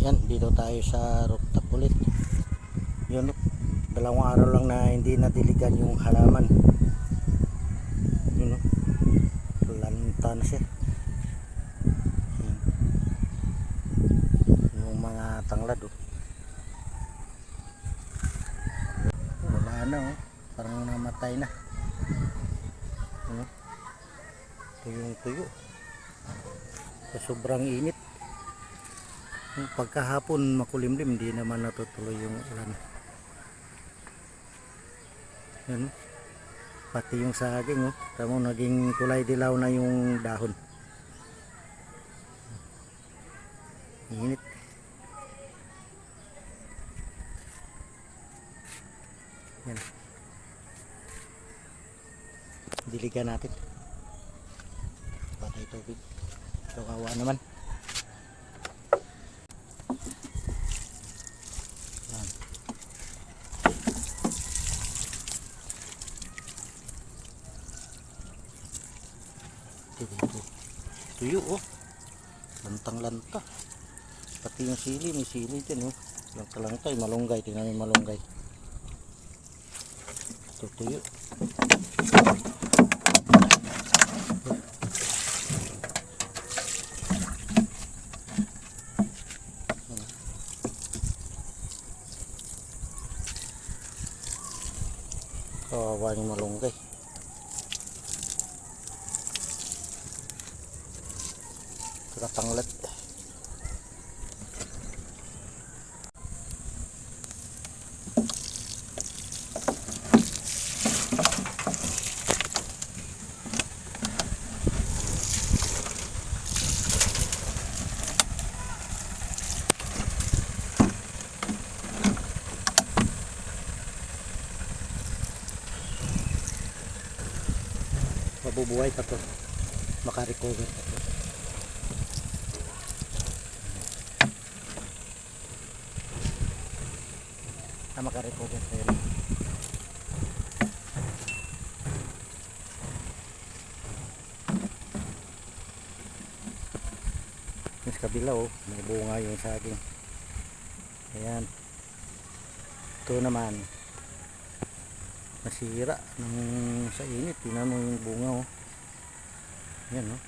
Yan, dito tayo sa rooftop ulit. Yun, dalawang araw lang na hindi nadiligan yung halaman. Yun, oh. lanta na siya. Yung mga tanglad, oh. Wala na, oh. Parang namatay na. Ano? Tuyong tuyo. Sobrang init. Pagkahapon makulimlim, hindi naman natutuloy yung ulan. Yan. oh. Pati yung saging, oh. Tamo, naging kulay dilaw na yung dahon. Init. Yan. Diligan natin. Patay tubig. Ito kawa naman. Tuyo oh. Lantang lanta. Pati yung sili, may sili din oh. Lanta lanta, yung malunggay. Tingnan yung malunggay. Ito tuyo. Kawawa yung malunggay. Saka tanglat. Mabubuhay pa to. Makarecover pa to. Ah, makarecover pa yun. Yung sa kabila oh, may bunga yung saging. Ayan. Ito naman, nasira ng sa init tingnan mo yung bunga oh yan oh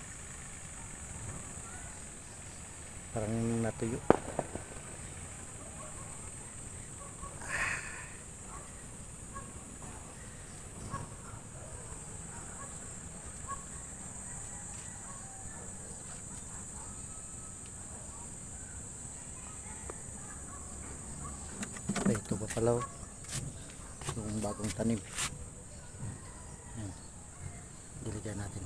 parang natuyo Ay, ito pa pala oh. Yung bagong tanim. Yan diligan natin.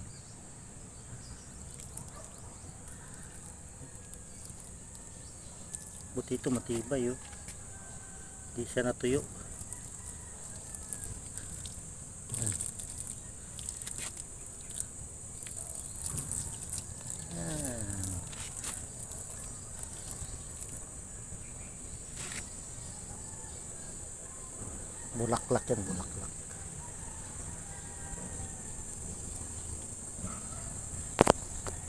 Buti ito matibay oh. Di siya natuyo bulaklak yan bulaklak